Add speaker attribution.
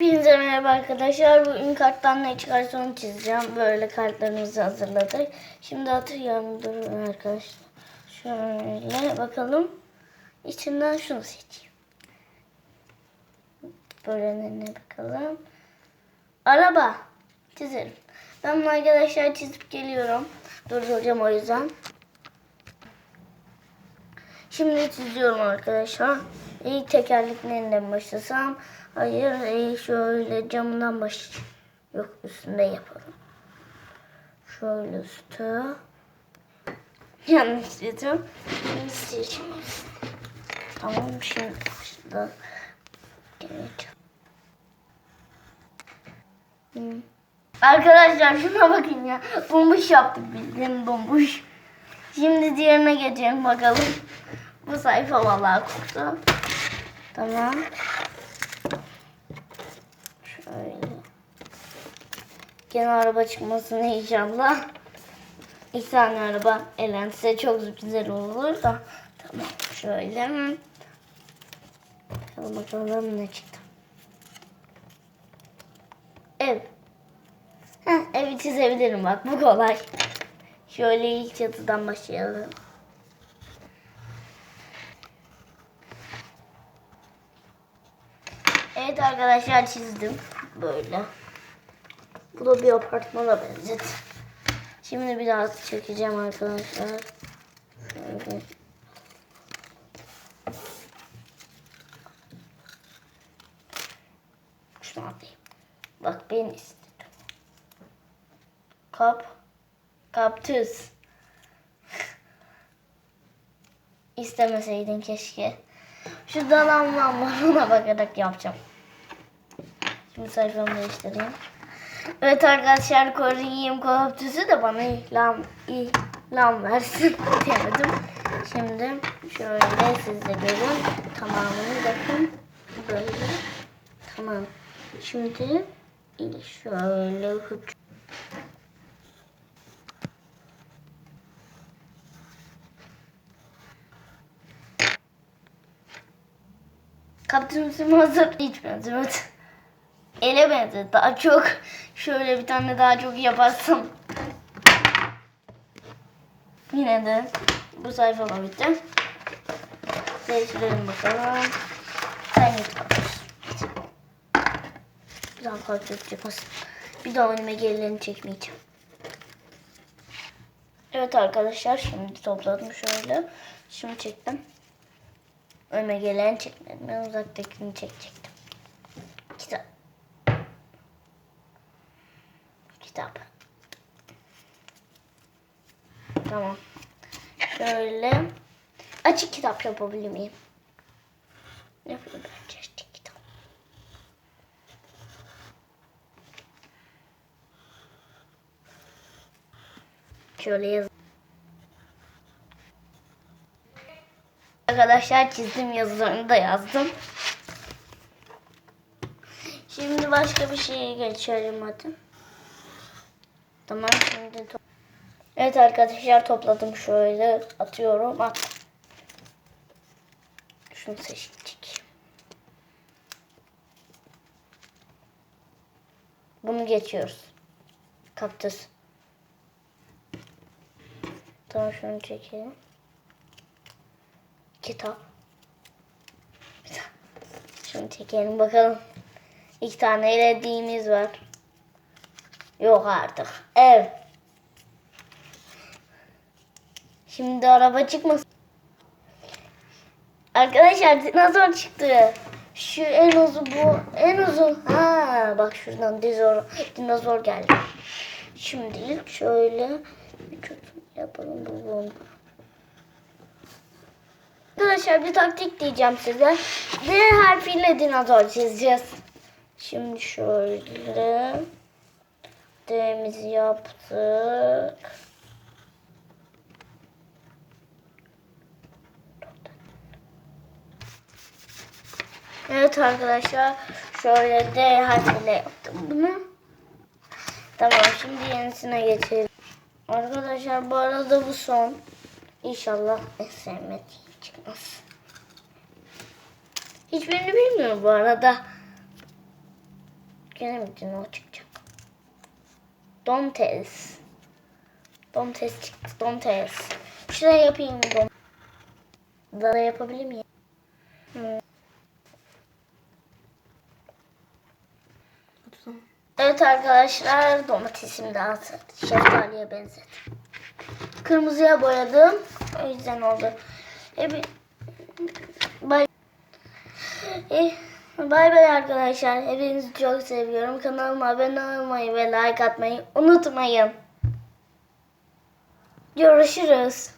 Speaker 1: Hepinize merhaba arkadaşlar. Bugün karttan ne çıkarsa onu çizeceğim. Böyle kartlarımızı hazırladık. Şimdi atıyorum. Durun arkadaşlar. Şöyle bakalım. İçinden şunu seçeyim. Böyle ne bakalım. Araba. Çizelim. Ben bunu arkadaşlar çizip geliyorum. Durduracağım o yüzden. Şimdi çiziyorum arkadaşlar. İlk tekerleklerinden başlasam. Hayır, şöyle camından baş. Yok üstünde yapalım. Şöyle üstü. Yanlış dedim. Şimdi seçimiz. Tamam şimdi başladı. Hmm. Arkadaşlar şuna bakın ya. Bomboş yaptık bildiğin bomboş. Şimdi diğerine geçelim bakalım. Bu sayfa vallahi koktu. Tamam. Şöyle. Gene araba çıkmasın inşallah. İki tane araba elense çok güzel olur da. Tamam şöyle. Bakalım bakalım ne çıktı. Ev. Heh, evi çizebilirim bak bu kolay. Şöyle ilk çatıdan başlayalım. Evet arkadaşlar çizdim. Böyle. Bu da bir apartmana benzet. Şimdi biraz çekeceğim arkadaşlar. Şöyle. Şunu alayım. Bak ben istedim. Kap. Kaptüs. İstemeseydin keşke. Şu ona bakarak yapacağım. Şimdi sayfamı değiştireyim. Evet arkadaşlar koruyayım kaptüsü de bana ilan, ilan versin diyemedim. Şimdi şöyle siz de görün. Tamamını bakın. Böyle. Tamam. Şimdi şöyle hıp Kaptüsüm hazır. Hiç benzemedi. Ele benzedi daha çok. Şöyle bir tane daha çok yaparsam. Yine de bu sayfa da bitti. Değiştirelim bakalım. Sen git daha kaptüs yapasın. Bir daha önüme gerilerini çekmeyeceğim. Evet arkadaşlar şimdi topladım şöyle. Şimdi çektim. Önüme gelen çekmedim. Ben uzaktakini çekecektim. Kitap. Kitap. Tamam. Şöyle açık kitap yapabilir miyim? Yapayım bence açık kitap. Şöyle yaz. Arkadaşlar çizdim yazılarını da yazdım. Şimdi başka bir şeye geçelim hadi. Tamam şimdi to- Evet arkadaşlar topladım şöyle atıyorum at. Şunu seçtik. Bunu geçiyoruz. Kaktüs. Tamam şunu çekelim. Kitap. Şunu çekelim bakalım. İki tane elediğimiz var. Yok artık. Ev. Şimdi araba çıkmasın. Arkadaşlar dinozor çıktı. Şu en uzun bu. En uzun. Ha bak şuradan dinozor, dinozor geldi. Şimdi ilk şöyle yapalım. Bulalım. Arkadaşlar bir taktik diyeceğim size. D harfiyle dinozor çizeceğiz. Şimdi şöyle D'mizi yaptık. Evet arkadaşlar şöyle D harfiyle yaptım bunu. Tamam şimdi yenisine geçelim. Arkadaşlar bu arada bu son. İnşallah sevmediğim çıkmaz. Hiçbirini bilmiyorum bu arada. Gene mi Dino çıkacak? Dontes. Dontes çıktı. Dontes. Şuraya yapayım Don? Daha yapabilir miyim? Hı. Evet arkadaşlar domatesim de. Şeftaliye benzet. Kırmızıya boyadım. O yüzden oldu. E, Bay Eh, Bay bay arkadaşlar. Hepinizi çok seviyorum. Kanalıma abone olmayı ve like atmayı unutmayın. Görüşürüz.